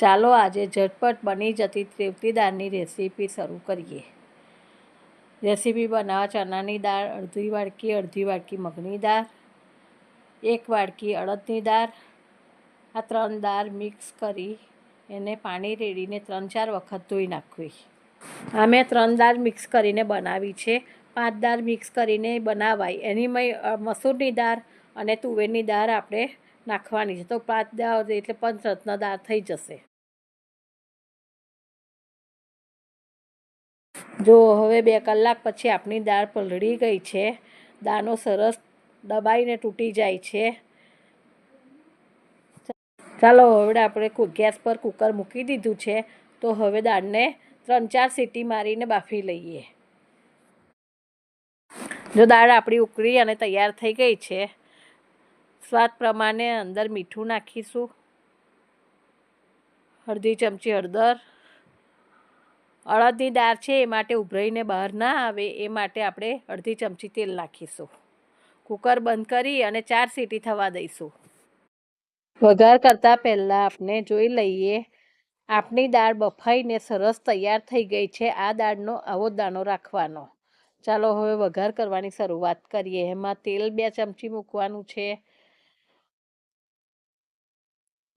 ચાલો આજે ઝટપટ બની જતી ત્રેવતી દાળની રેસીપી શરૂ કરીએ. રેસીપી બનાવવા ચણાની દાળ, અડધી વાડકી અડધી વાડકી મગની દાળ, એક વાડકી અડદની દાળ, આ ત્રણ દાળ મિક્સ કરી એને પાણી રેડીને ત્રણ ચાર વખત ધોઈ નાખવી. આ મેં ત્રણ દાળ મિક્સ કરીને બનાવી છે. પાંચ દાળ મિક્સ કરીને બનાવાય. એની મસૂરની દાળ અને તુવેરની દાળ આપણે નાખવાની છે. તો પાંચ દાળ એટલે પંચરત્ન દાળ થઈ જશે. જો હવે બે કલાક પછી આપણી દાળ પલળી ગઈ છે. દાળનો સરસ દબાઈને તૂટી જાય છે. ચાલો હવે આપણે ગેસ પર કુકર મૂકી દીધું છે. તો હવે દાળને ત્રણ ચાર સીટી મારીને બાફી લઈએ. જો દાળ આપણી ઉકળી અને તૈયાર થઈ ગઈ છે, સ્વાદ પ્રમાણે અંદર મીઠું નાખીશું. અડધી ચમચી હળદર. અડદની દાળ છે એ માટે ઉભરાઈને બહાર ના આવે, એ માટે આપણે અડધી ચમચી તેલ નાખીશું. કુકર બંધ કરી અને ચાર સીટી થવા દઈશું. વઘાર કરતાં પહેલાં આપણે જોઈ લઈએ આપણી દાળ બફાઈને સરસ તૈયાર થઈ ગઈ છે. આ દાળનો આવો દાણો રાખવાનો. ચાલો હવે વઘાર કરવાની શરૂઆત કરીએ. એમાં તેલ બે ચમચી મૂકવાનું છે.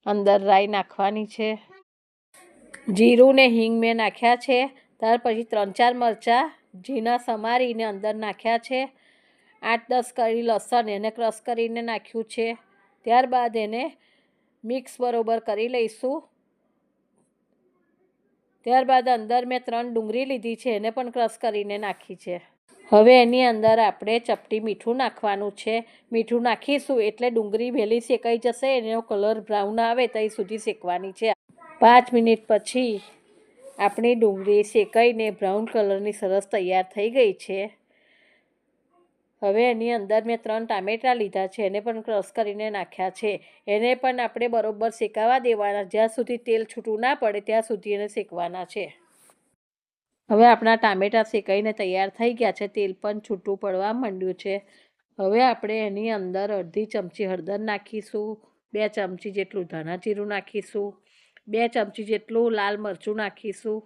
અંદર રાઈ નાખવાની છે. જીરું ને હિંગ મેં નાખ્યા છે. ત્યાર પછી ત્રણ ચાર મરચાં ઝીણા સમારીને અંદર નાખ્યા છે. આઠ દસ કરી લસણ એને ક્રશ કરીને નાખ્યું છે. ત્યારબાદ એને મિક્સ બરોબર કરી લઈશું. ત્યારબાદ અંદર મેં ત્રણ ડુંગળી લીધી છે, એને પણ ક્રશ કરીને નાખી છે. હવે એની અંદર આપણે ચપટી મીઠું નાખવાનું છે. મીઠું નાખીશું એટલે ડુંગળી વહેલી શેકાઈ જશે, એનો કલર બ્રાઉન આવે ત્યાં સુધી શેકવાની છે. પાંચ મિનિટ પછી આપણી ડુંગળી શેકાઈને બ્રાઉન કલરની સરસ તૈયાર થઈ ગઈ છે. હવે એની અંદર મેં ત્રણ ટામેટાં લીધા છે, એને પણ ક્રશ કરીને નાખ્યા છે. એને પણ આપણે બરોબર શેકાવા દેવાના, જ્યાં સુધી તેલ છૂટું ના પડે ત્યાં સુધી એને શેકવાના છે. હવે આપણા ટામેટાં શેકાઈને તૈયાર થઈ ગયા છે, તેલ પણ છૂટું પડવા માંડ્યું છે. હવે આપણે એની અંદર અડધી ચમચી હળદર નાખીશું, બે ચમચી જેટલું ધાણા જીરું નાખીશું બે ચમચી જેટલું લાલ મરચું નાખીશું.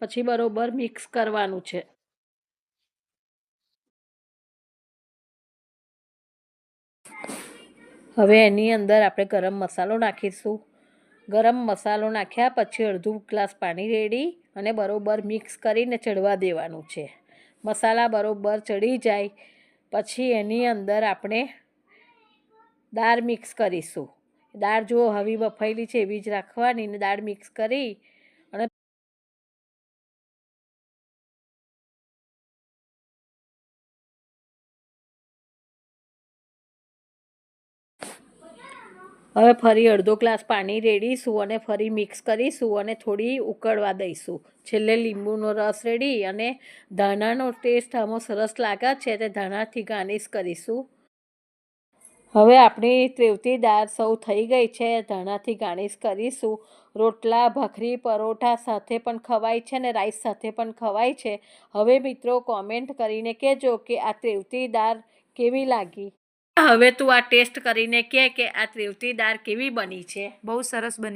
પછી બરોબર મિક્સ કરવાનું છે. હવે એની અંદર આપણે ગરમ મસાલો નાખીશું. ગરમ મસાલો નાખ્યા પછી અડધું ગ્લાસ પાણી રેડી અને બરોબર મિક્સ કરીને ચડવા દેવાનું છે. મસાલા બરોબર ચડી જાય. પછી એની અંદર આપણે દાળ મિક્સ કરીશું. દાળ જુઓ, હવી બફાયેલી છે એવી જ રાખવાની ને દાળ મિક્સ કરી અને હવે ફરી અડધો ગ્લાસ પાણી રેડીશું અને ફરી મિક્સ કરીશું અને થોડી ઉકળવા દઈશું. છેલ્લે લીંબુનો રસ રેડી અને ધાણાનો ટેસ્ટ આમાં સરસ લાગે છે તે ધાણાથી ગાર્નિશ કરીશું. હવે આપણી ત્રેવતી દાળ સૌ થઈ ગઈ છે, ધાણાથી ગાર્નિશ કરીશું. રોટલા, ભાખરી, પરોઠા સાથે પણ ખવાય છે ને રાઈસ સાથે પણ ખવાય છે. હવે મિત્રો કોમેન્ટ કરીને કહેજો કે આ ત્રેવતી દાળ કેવી લાગી? હવે તું આ ટેસ્ટ કરીને કહે કે આ ત્રેવતી દાળ કેવી બની છે? બહુ સરસ બની